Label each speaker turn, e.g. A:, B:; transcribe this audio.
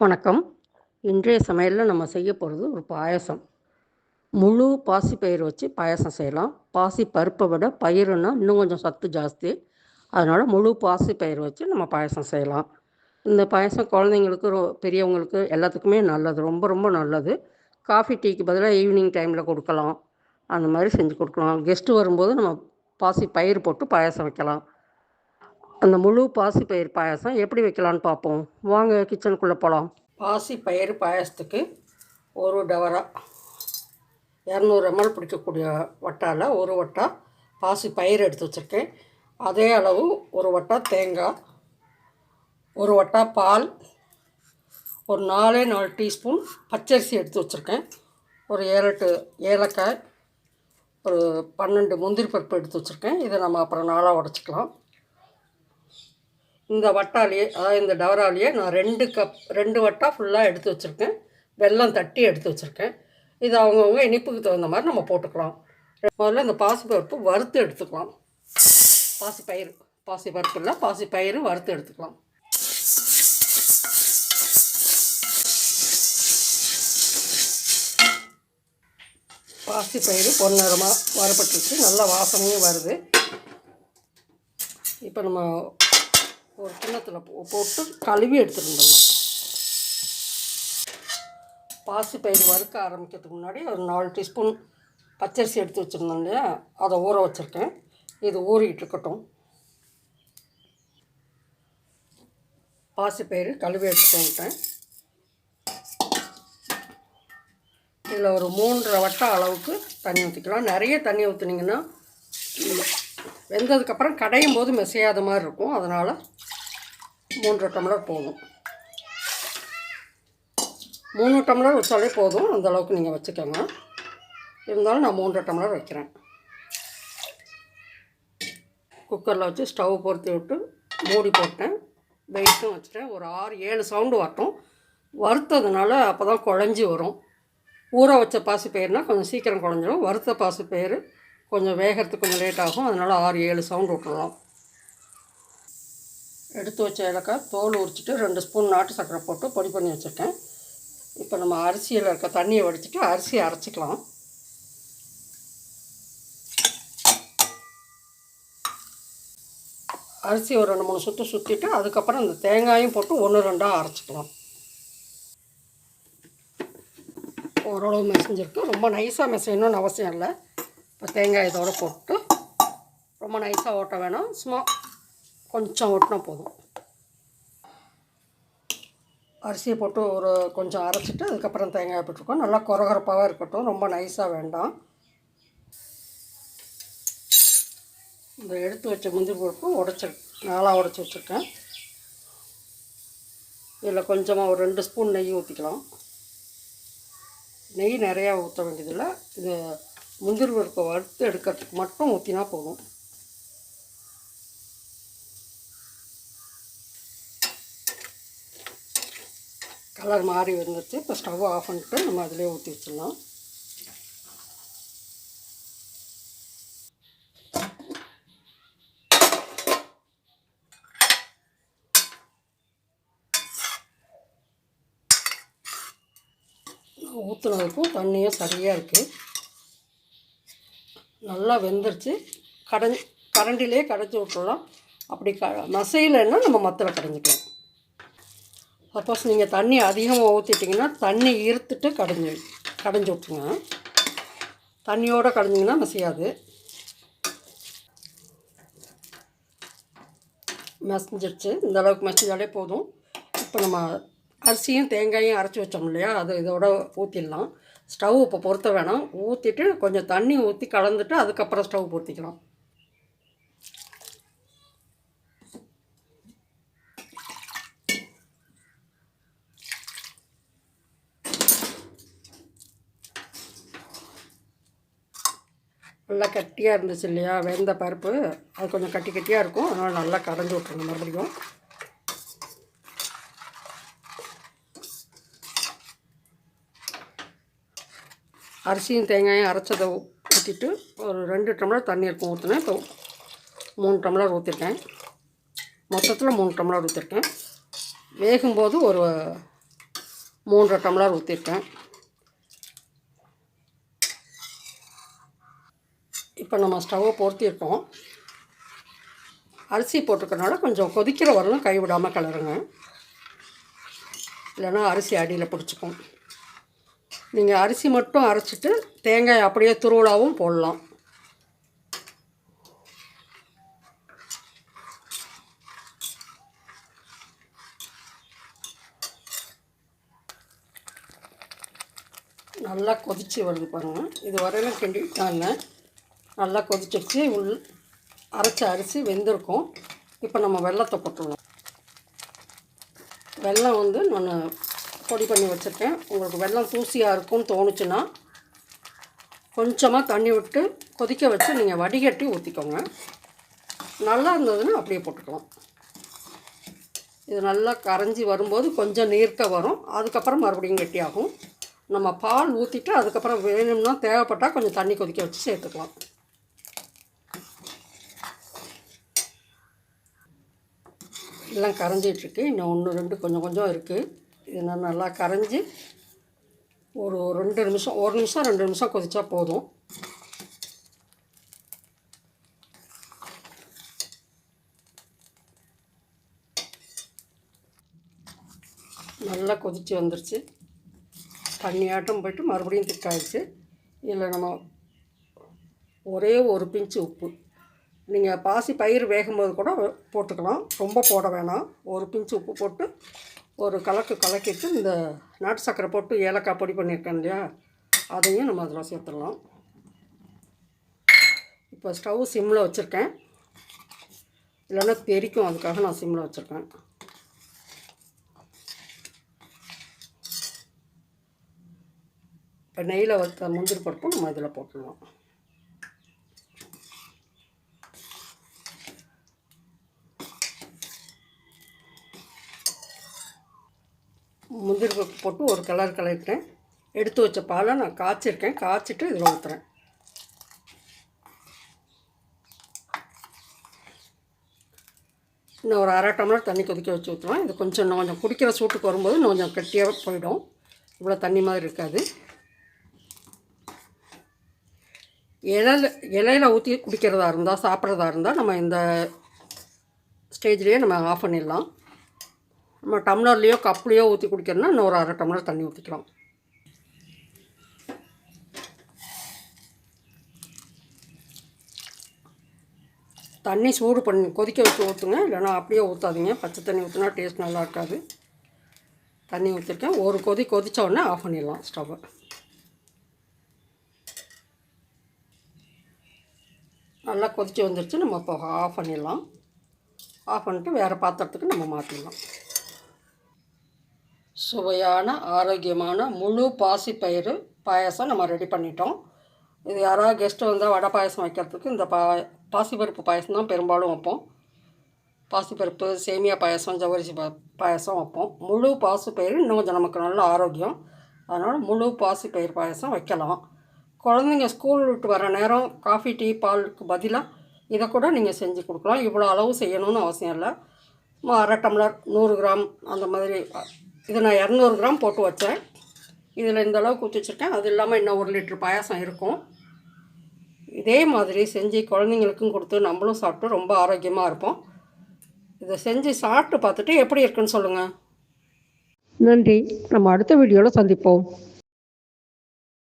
A: வணக்கம். இன்றைய சமையலில் நம்ம செய்ய போகிறது ஒரு பாயசம். முழு பாசி பயிர் வச்சு பாயசம் செய்யலாம். பாசி பருப்பை விட பயிருன்னா இன்னும் கொஞ்சம் சத்து ஜாஸ்தி. அதனால் முழு பாசி பயிர் வச்சு நம்ம பாயசம் செய்யலாம். இந்த பாயசம் குழந்தைங்களுக்கு ரொ பெரியவங்களுக்கு எல்லாத்துக்குமே நல்லது. ரொம்ப ரொம்ப நல்லது. காஃபி டீக்கு பதிலாக ஈவினிங் டைமில் கொடுக்கலாம். அந்த மாதிரி செஞ்சு கொடுக்கலாம். கெஸ்ட்டு வரும்போது நம்ம பாசி பயிர் போட்டு பாயசம் வைக்கலாம். அந்த முழு பாசி பயிர் பாயாசம் எப்படி வைக்கலான்னு பார்ப்போம். வாங்க கிச்சனுக்குள்ளே போகலாம் பாசி பயிர் பாயாசத்துக்கு ஒரு டவரா இரநூறு எம்எல் பிடிக்கக்கூடிய வட்டாவில் ஒரு வட்டா பாசி பயிர் எடுத்து வச்சுருக்கேன். அதே அளவு ஒரு வட்டா தேங்காய் ஒரு வட்டா பால் ஒரு நாலே நாலு டீஸ்பூன் பச்சரிசி எடுத்து வச்சுருக்கேன். ஒரு ஏழெட்டு ஏலக்காய் ஒரு பன்னெண்டு முந்திரி பருப்பு எடுத்து வச்சுருக்கேன். இதை நம்ம அப்புறம் நாளாக உடச்சிக்கலாம். இந்த வட்டாலேயே அதாவது இந்த டவராலேயே நான் ரெண்டு கப் ரெண்டு வட்டா ஃபுல்லாக எடுத்து வச்சுருக்கேன். வெல்லம் தட்டி எடுத்து வச்சுருக்கேன். இது அவங்கவுங்க இனிப்புக்கு தகுந்த மாதிரி நம்ம போட்டுக்கலாம். முதல்ல இந்த பாசிப்பருப்பு வறுத்து எடுத்துக்கலாம். பாசி பயிறு பாசி பருப்பு இல்லை பாசி பயிர் வறுத்து எடுத்துக்கலாம். பாசி பயிறு பொன்னிறமாக வறுபட்டுருச்சு. நல்லா வாசனையும் வருது. இப்போ நம்ம ஒரு கிண்ணத்தில் போட்டு கழுவி எடுத்துருந்துடலாம் பாசி பயிர் வறுக்க ஆரம்பிக்கிறதுக்கு முன்னாடி ஒரு நாலு டீஸ்பூன் பச்சரிசி எடுத்து வச்சுருந்தோம் இல்லையா? அதை ஊற வச்சுருக்கேன். இது ஊறிக்கிட்டு இருக்கட்டும். பாசி பயிர் கழுவி எடுத்துட்டேன் வந்துட்டேன். இதில் ஒரு மூன்றரை வட்டம் அளவுக்கு தண்ணி ஊற்றிக்கலாம் நிறைய தண்ணி ஊற்றுனீங்கன்னா வெந்ததுக்கப்புறம் கடையும் போது மெசையாத மாதிரி இருக்கும். அதனால் மூன்றரை டம்ளர் போதும். மூணு டம்ளர் வச்சாலே போதும். அந்தளவுக்கு நீங்கள் வச்சுக்கோங்க. இருந்தாலும் நான் மூன்றரை டம்ளர் வைக்கிறேன். குக்கரில் வச்சு ஸ்டவ் பொருத்தி விட்டு மூடி போட்டேன். வெயிட்டும் வச்சுட்டேன். ஒரு ஆறு ஏழு சவுண்டு வரட்டும். வறுத்ததுனால அப்போ தான் குழஞ்சி வரும். ஊற வச்ச பாசிப்பயிறுனா கொஞ்சம் சீக்கிரம் குழஞ்சிடும் வறுத்த பாசிப்பயிறு கொஞ்சம் வேகிறதுக்கு கொஞ்சம் லேட் ஆகும். அதனால் ஆறு ஏழு சவுண்டு விட்டுடலாம் எடுத்து வச்ச ஏலக்காய் தோல் உரிச்சிட்டு ரெண்டு ஸ்பூன் நாட்டு சக்கரை போட்டு பொடி பண்ணி வச்சுருக்கேன். இப்போ நம்ம அரிசியில் இருக்க தண்ணியை வடிச்சிட்டு அரிசியை அரைச்சிக்கலாம். அரிசி ஒரு ரெண்டு மூணு சுற்று சுற்றிட்டு அதுக்கப்புறம் இந்த தேங்காயும் போட்டு ஒன்று ரெண்டாக அரைச்சிக்கலாம். ஓரளவு மெசஞ்சிருக்கு. ரொம்ப நைஸாக மெசையணும்னு அவசியம் இல்லை. இப்போ தேங்காய் இதோட போட்டு ரொம்ப நைஸாக ஓட்ட வேணாம். சும்மா கொஞ்சம் ஓட்டினா போதும். அரிசியை போட்டு ஒரு கொஞ்சம் அரைச்சிட்டு அதுக்கப்புறம் தேங்காய் போட்டிருக்கோம். நல்லா கொரகொரப்பாக இருக்கட்டும். ரொம்ப நைஸாக வேண்டாம். இந்த எடுத்து வச்ச முந்திரி பருப்பு உடச்சி நாளாக உடச்சி வச்சுருக்கேன். இதில் கொஞ்சமாக ஒரு ரெண்டு ஸ்பூன் நெய் ஊற்றிக்கலாம் நெய் நிறையா ஊற்ற வேண்டியதில்லை. இது முந்திரி பருப்பை வறுத்து எடுக்கிறதுக்கு மட்டும் ஊற்றினா போதும். கலர் மாறி வந்துச்சு இப்போ ஸ்டவ் ஆஃப் பண்ணிட்டு நம்ம அதிலே ஊற்றி வச்சிடலாம். ஊற்றுனதுக்கும் தண்ணியும் சரியாக இருக்குது நல்லா வெந்துருச்சு. கடஞ்சி கரண்டிலே கடைச்சி விட்டுடலாம் அப்படி க மசையிலன்னா நம்ம மத்தில் கடைஞ்சிக்கலாம் சப்போஸ் நீங்கள் தண்ணி அதிகமாக ஊற்றிட்டிங்கன்னா தண்ணி ஈர்த்துட்டு கடைஞ்சி கடைஞ்சி விட்ருங்க தண்ணியோடு கடைஞ்சிங்கன்னா மசியாது. மசிஞ்சிருச்சு. இந்த அளவுக்கு மசிஞ்சாலே போதும். இப்போ நம்ம அரிசியும் தேங்காயும் அரைச்சி வச்சோம் இல்லையா? அது இதோட ஊற்றிடலாம் ஸ்டவ் இப்போ பொருத்த வேணாம். ஊற்றிட்டு கொஞ்சம் தண்ணி ஊற்றி கலந்துட்டு அதுக்கப்புறம் ஸ்டவ் பொருத்திக்கலாம் நல்லா கட்டியாக இருந்துச்சு இல்லையா வெந்த பருப்பு. அது கொஞ்சம் கட்டி கட்டியாக இருக்கும். அதனால் நல்லா கரைஞ்சி விட்ருங்க மறுபடியும். அரிசியும் தேங்காயும் அரைச்சதை ஊற்றிட்டு ஒரு ரெண்டு டம்ளர் தண்ணி இருக்கும் ஊற்றினேன் இப்போ மூணு டம்ளர் ஊற்றிருக்கேன் மொத்தத்தில் மூணு டம்ளர் ஊற்றிருக்கேன் வேகும்போது ஒரு மூன்றரை டம்ளர் ஊற்றிருக்கேன் இப்போ நம்ம ஸ்டவ்வை பொருத்தியிருக்கோம். அரிசி போட்டிருக்கனால கொஞ்சம் கொதிக்கிற வரலும் கைவிடாமல் கிளறுங்க. இல்லைன்னா அரிசி அடியில் பிடிச்சிக்கும். நீங்கள் அரிசி மட்டும் அரைச்சிட்டு தேங்காய் அப்படியே துருவலாகவும் போடலாம். நல்லா கொதிச்சு வருது பாருங்கள் இது வரையிலும் கிண்டிட்டாங்க நல்லா கொதிச்சிருச்சு. உள் அரைச்ச அரிசி வெந்திருக்கும். இப்போ நம்ம வெள்ளத்தை போட்டுருவோம் வெல்லம் வந்து நான் பொடி பண்ணி வச்சுருக்கேன். உங்களுக்கு வெள்ளம் தூசியாக இருக்கும்னு தோணுச்சுன்னா கொஞ்சமாக தண்ணி விட்டு கொதிக்க வச்சு நீங்கள் வடிகட்டி ஊற்றிக்கோங்க நல்லா இருந்ததுன்னா அப்படியே போட்டுக்கலாம். இது நல்லா கரைஞ்சி வரும்போது கொஞ்சம் நீர்க்க வரும். அதுக்கப்புறம் மறுபடியும் கெட்டியாகும். நம்ம பால் ஊற்றிட்டு அதுக்கப்புறம் வேணும்னா தேவைப்பட்டால் கொஞ்சம் தண்ணி கொதிக்க வச்சு சேர்த்துக்கலாம். எல்லாம் கரைஞ்சிட்ருக்கு. இன்னும் ஒன்று ரெண்டு கொஞ்சம் கொஞ்சம் இருக்குது இது நான் நல்லா கரைஞ்சி ஒரு ரெண்டு நிமிஷம் ஒரு நிமிஷம் ரெண்டு நிமிஷம் கொதிச்சா போதும். நல்லா கொதிச்சு வந்துருச்சு. தண்ணியாட்டம் போயிட்டு மறுபடியும் திக்காயிடுச்சு இதில் நம்ம ஒரே ஒரு பிஞ்சு உப்பு. நீங்கள் பாசி பயிர் வேகும்போது கூட போட்டுக்கலாம். ரொம்ப போட வேணாம். ஒரு பிஞ்சு உப்பு போட்டு ஒரு கலக்கு கலக்கிட்டு இந்த நாட்டு சர்க்கரை போட்டு ஏலக்காய் பொடி பண்ணியிருக்கேன் இல்லையா? அதையும் நம்ம அதில் சேர்த்துடலாம். இப்போ ஸ்டவ் சிம்மில் வச்சுருக்கேன். இல்லைன்னா தெரிக்கும் அதுக்காக நான் சிம்மில் வச்சுருக்கேன். இப்போ நெய்யில் வறுத்த முந்திரி பருப்பும் நம்ம இதில் போட்டுடலாம். முந்திரி பருப்பு போட்டு ஒரு கலர் கலக்கிட்டேன் எடுத்து வச்ச பாலை நான் காய்ச்சிருக்கேன். காய்ச்சிட்டு இதில் ஊற்றுறேன் இன்னும் ஒரு அரை டம்ளர் தண்ணி கொதிக்க வச்சு ஊற்றுவேன் இது கொஞ்சம் இன்னும் கொஞ்சம் குடிக்கிற சூட்டுக்கு வரும்போது இன்னும் கொஞ்சம் கெட்டியாக போயிடும். இவ்வளோ தண்ணி மாதிரி இருக்காது. இலையில இலையில ஊற்றி குடிக்கிறதா இருந்தால் சாப்பிட்றதா இருந்தால் நம்ம இந்த ஸ்டேஜ்லேயே நம்ம ஆஃப் பண்ணிடலாம். நம்ம டம்ளர்லேயோ கப்லேயோ ஊற்றி குடிக்கிறோன்னா இன்னொரு அரை டம்ளர் தண்ணி ஊற்றிக்கலாம் தண்ணி சூடு பண்ணி கொதிக்க வச்சு ஊற்றுங்க இல்லைன்னா அப்படியே ஊற்றாதீங்க பச்சை தண்ணி ஊற்றினா டேஸ்ட் நல்லா இருக்காது. தண்ணி ஊற்றிருக்கேன் ஒரு கொதி கொதித்த உடனே ஆஃப் பண்ணிடலாம் ஸ்டவ்வை நல்லா கொதித்து வந்துருச்சு. நம்ம இப்போ ஆஃப் பண்ணிடலாம். ஆஃப் பண்ணிட்டு வேறு பாத்திரத்துக்கு நம்ம மாற்றிடலாம் சுவையான ஆரோக்கியமான முழு பாசிப்பயிறு பாயாசம் நம்ம ரெடி பண்ணிட்டோம். இது யாராவது கெஸ்ட்டு வந்தால் வடை பாயசம் வைக்கிறதுக்கு இந்த பா பாசிப்பருப்பு பாயசம் தான் பெரும்பாலும் வைப்போம். பாசிப்பருப்பு சேமியா பாயசம் ஜவ்வரிசி பா பாயசம் வைப்போம். முழு பாசிப்பயிறு இன்னும் கொஞ்சம் நமக்கு நல்ல ஆரோக்கியம். அதனால் முழு பாசிப்பயிறு பாயசம் வைக்கலாம். குழந்தைங்க ஸ்கூல் விட்டு வர நேரம் காஃபி டீ பாலுக்கு பதிலாக இதை கூட நீங்கள் செஞ்சு கொடுக்கலாம். இவ்வளோ அளவு செய்யணும்னு அவசியம் இல்லை. அரை டம்ளர் நூறு கிராம் அந்த மாதிரி இது நான் இரநூறு கிராம் போட்டு வச்சேன். இதில் இந்த அளவுக்கு ஊற்றி வச்சுருக்கேன். அது இல்லாமல் இன்னும் ஒரு லிட்டர் பாயாசம் இருக்கும். இதே மாதிரி செஞ்சு குழந்தைங்களுக்கும் கொடுத்து நம்மளும் சாப்பிட்டு ரொம்ப ஆரோக்கியமாக இருப்போம். இதை செஞ்சு சாப்பிட்டு பார்த்துட்டு எப்படி இருக்குன்னு சொல்லுங்கள் நன்றி. நம்ம அடுத்த வீடியோவில் சந்திப்போம்.